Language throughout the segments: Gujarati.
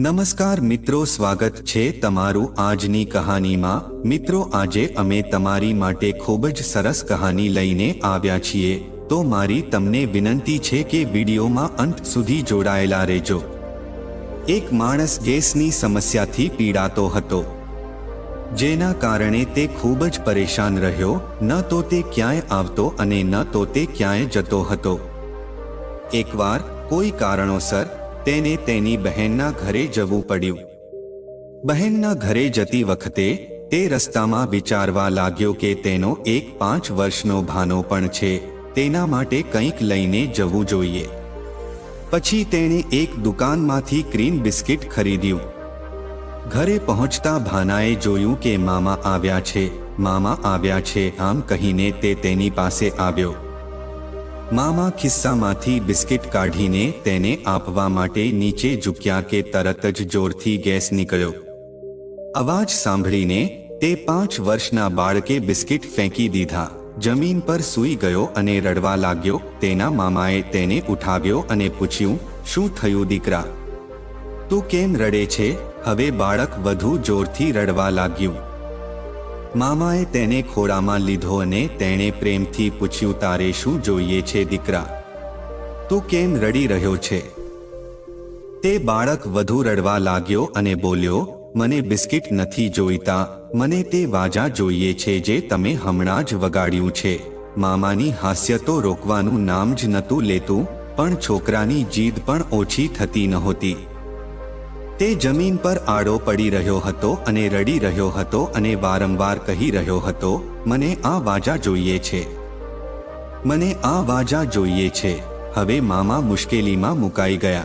નમસ્કાર મિત્રો, સ્વાગત છે તમારું આજની કહાનીમાં. મિત્રો, આજે અમે તમારી માટે ખૂબ જ સરસ કહાની લઈને આવ્યા છીએ. તો મારી તમને વિનંતી છે કે વિડીયોમાં અંત સુધી જોડાયેલા રહેજો. એક માણસ ગેસની સમસ્યાથી પીડાતો હતો. જેના કારણે તે ખૂબ જ પરેશાન રહ્યો, ન તો તે ક્યાંય આવતો અને ન તો તે ક્યાંય જતો હતો. એકવાર કોઈ કારણોસર તેને તેની બહેનના ઘરે જવું પડ્યું. બહેનના ઘરે જતી વખતે તે રસ્તામાં વિચારવા લાગ્યો કે તેનો એક પાંચ વર્ષનો ભાનો પણ છે, તેના માટે કંઈક લઈને જવું જોઈએ. પછી તેણે એક દુકાનમાંથી ક્રીમ બિસ્કિટ ખરીદ્યું. ઘરે પહોંચતા ભાનાએ જોયું કે મામા આવ્યા છે, મામા આવ્યા છે, આમ કહીને તે તેની પાસે આવ્યો. મામા ખિસ્સામાંથી બિસ્કિટ કાઢીને તેને આપવા માટે નીચે ઝૂક્યા કે તરત જ જોરથી ગેસ નીકળ્યો. અવાજ સાંભળીને તે પાંચ વર્ષના બાળકે બિસ્કિટ ફેંકી દીધા. જમીન પર સૂઈ ગયો અને રડવા લાગ્યો. તેના મામાએ તેને ઉઠાવ્યો અને પૂછ્યું, શું થયું દીકરા? તું કેમ રડે છે? હવે બાળક વધુ જોરથી રડવા લાગ્યું. મામાએ તેને ખોળામાં લીધો અને તેણે પ્રેમથી પૂછ્યું, તારે શું જોઈએ છે દીકરા? તું કેમ રડી રહ્યો છે? તે બાળક વધુ રડવા લાગ્યો અને બોલ્યો, મને બિસ્કિટ નથી જોઈતા. મને તે વાજા જોઈએ છે જે તમે હમણાં જ વગાડ્યું છે. મામાની હાસ્ય તો રોકવાનું નામ જ નહોતું લેતું, પણ છોકરાની જીદ પણ ઓછી થતી નહોતી. તે જમીન પર આડો પડી રહ્યો હતો અને રડી રહ્યો હતો અને વારંવાર કહી રહ્યો હતો, મને આ વાજા જોઈએ છે. મને આ વાજા જોઈએ છે. હવે મામા મુશ્કેલીમાં મુકાઈ ગયા.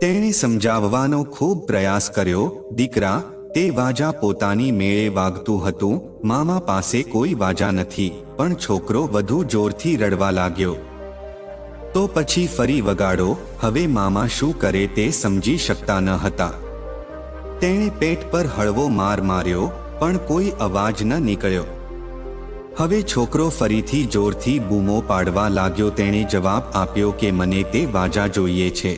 તેણે સમજાવવાનો ખૂબ પ્રયાસ કર્યો, દીકરા, તે વાજા પોતાની મેળે વાગતું હતું. મામા પાસે કોઈ વાજા નથી, પણ છોકરો વધુ જોરથી રડવા લાગ્યો. તો પછી ફરી વગાડો, હવે મામા શું કરે તે સમજી શકતા ન હતા. તેણે પેટ પર હળવો માર માર્યો, પણ કોઈ અવાજ ન નીકળ્યો. હવે છોકરો ફરીથી જોરથી બૂમો પાડવા લાગ્યો, તેણે જવાબ આપ્યો કે મને તે વાજા જોઈએ છે.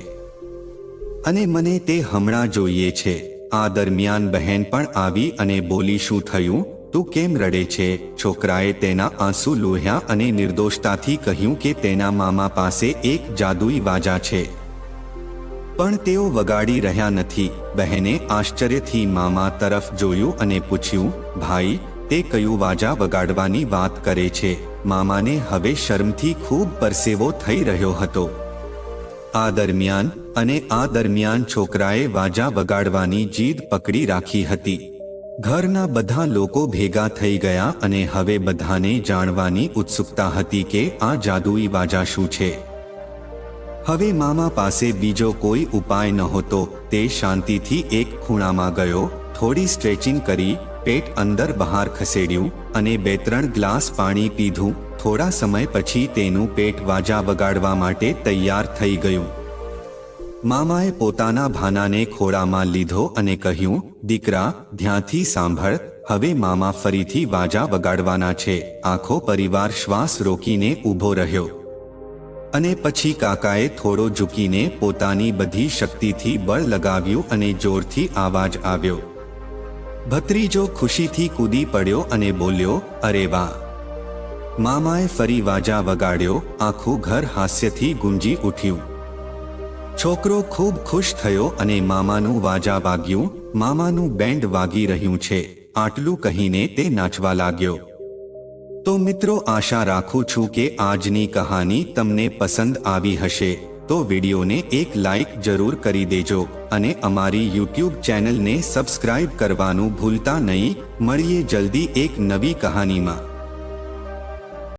અને મને તે હમણાં જોઈએ છે. આ દરમિયાન બહેન પણ આવી અને બોલી, શું થયું? તું કેમ રડે છે? છોકરાએ તેના આંસુ લોહ્યા અને નિર્દોષતાથી કહ્યું કે તેના મામા પાસે એક જાદુઈ વાજા છે. પણ તેઓ વગાડી રહ્યા નથી. બહેને આશ્ચર્યથી મામા તરફ જોયું અને પૂછ્યું, ભાઈ, તે કયું વાજા વગાડવાની વાત કરે છે? મામાને હવે શરમથી ખૂબ પરસેવો થઈ રહ્યો હતો. આ દરમિયાન અને આ દરમિયાન છોકરાએ વાજા વગાડવાની જીદ પકડી રાખી હતી. ઘરના બધા લોકો ભેગા થઈ ગયા અને હવે બધાને જાણવાની ઉત્સુકતા હતી કે આ જાદુઈ વાજા શું છે. હવે મામા પાસે બીજો કોઈ ઉપાય નહોતો, તે શાંતિથી એક ખૂણામાં ગયો, થોડી સ્ટ્રેચિંગ કરી, પેટ અંદર બહાર ખસેડ્યું અને બે ત્રણ ગ્લાસ પાણી પીધું, થોડા સમય પછી તેનું પેટ વાજા વગાડવા માટે તૈયાર થઈ ગયું. મામાએ પોતાના ભાનાને ખોળામાં લીધો અને કહ્યું, દીકરા, ધ્યાંથી સાંભળ, હવે મામા ફરીથી વાજા વગાડવાના છે. આખો પરિવાર શ્વાસ રોકીને ઊભો રહ્યો. અને પછી કાકાએ થોડો ઝૂકીને પોતાની બધી શક્તિથી બળ લગાવ્યું અને જોરથી આવાજ આવ્યો. ભત્રીજો ખુશીથી કૂદી પડ્યો અને બોલ્યો, અરે વાહ. મામાએ ફરી વાજા વગાડ્યો, આખું ઘર હાસ્યથી ગુંજી ઉઠ્યું. છોકરો ખૂબ ખુશ થયો અને મામાનું વાજા વાગ્યું. મામાનું બેન્ડ વાગી રહ્યું છે. આટલું કહીને તે નાચવા લાગ્યો. તો મિત્રો, આશા રાખું છું કે આજની કહાની તમને પસંદ આવી હશે. તો વિડીયોને એક લાઈક જરૂર કરી દેજો અને અમારી યુટ્યુબ ચેનલને સબસ્ક્રાઇબ કરવાનું ભૂલતા નહીં. મળીએ જલ્દી એક નવી કહાનીમાં.